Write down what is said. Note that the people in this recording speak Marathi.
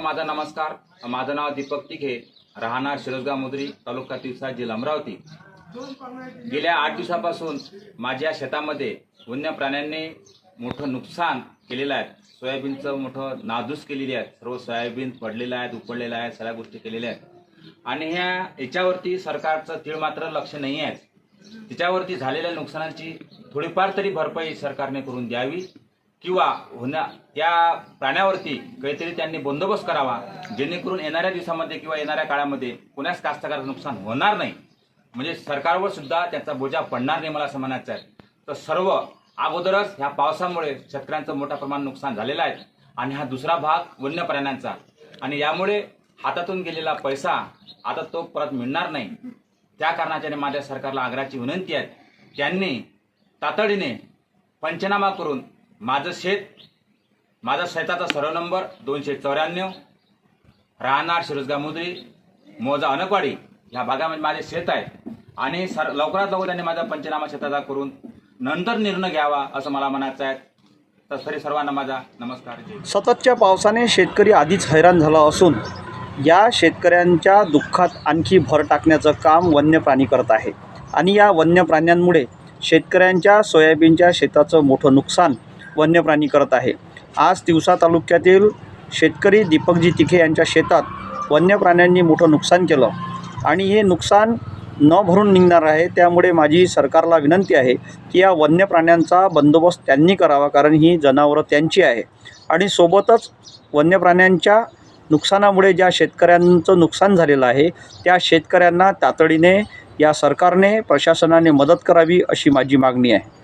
माझा नमस्कार. माझं नाव दीपक तिघे. राहणार शिरसगाव मुद्री तालुका तिवसा जिल्हा अमरावती. गेल्या आठ दिवसापासून माझ्या शेतामध्ये वन्य प्राण्यांनी मोठं नुकसान केलेलं आहे. सोयाबीनचं मोठं नादूस केलेली आहे. सर्व सोयाबीन पडलेलं आहेत उपडलेलं आहे सगळ्या गोष्टी केलेल्या आहेत. आणि ह्या याच्यावरती सरकारचं तीळ मात्र लक्ष नाही आहे. तिच्यावरती झालेल्या नुकसानाची थोडीफार तरी भरपाई सरकारने करून द्यावी. किंवा होण्या त्या प्राण्यावरती काहीतरी त्यांनी बंदोबस्त करावा जेणेकरून येणाऱ्या दिवसामध्ये किंवा येणाऱ्या काळामध्ये कोणाच कास्तकाराचं नुकसान होणार नाही. म्हणजे सरकारवर सुद्धा त्याचा बोजा पडणार नाही मला असं म्हणायचं आहे. तर सर्व अगोदरच ह्या पावसामुळे शेतकऱ्यांचं मोठ्या प्रमाणात नुकसान झालेलं आहे आणि हा दुसरा भाग वन्य प्राण्यांचा. आणि यामुळे हातातून गेलेला पैसा आता तो परत मिळणार नाही. त्या कारणाच्याने माझ्या सरकारला आग्रहाची विनंती आहे. त्यांनी तातडीने पंचनामा करून माझं शेत माझा शेताचा सर्व नंबर दोनशे चौऱ्याण्णव. राहणार शिरोजगामुद्री मुद्री मोजा अनकवाडी ह्या भागामध्ये माझे शेत आहे. आणि सर लवकरात लवकर त्यांनी माझा पंचनामा शेताचा करून नंतर निर्णय घ्यावा असं मला म्हणायचं आहे. तरी सर्वांना माझा नमस्कार. सततच्या पावसाने शेतकरी आधीच हैराण झाला असून या शेतकऱ्यांच्या दुःखात आणखी भर टाकण्याचं काम वन्य प्राणी करत आहे. आणि या वन्य प्राण्यांमुळे शेतकऱ्यांच्या सोयाबीनच्या शेताचं मोठं नुकसान वन्य प्राणी करत आहे. आज तिवसा तालुक्यातील शेतकरी दीपकजी तिखे यांच्या शेतात वन्य प्राण्यांनी मोठं नुकसान केलं आणि हे नुकसान न भरून निघणार आहे त्यामुळे माझी सरकारला विनंती आहे की या वन्य प्राण्यांचा बंदोबस्त त्यांनी करावा कारण ही जनावरं त्यांची आहे. आणि सोबतच वन्य प्राण्यांच्या नुकसानामुळे ज्या शेतकऱ्यांचं नुकसान झालेलं आहे त्या शेतकऱ्यांना तातडीने या सरकारने प्रशासनाने मदत करावी अशी माझी मागणी आहे.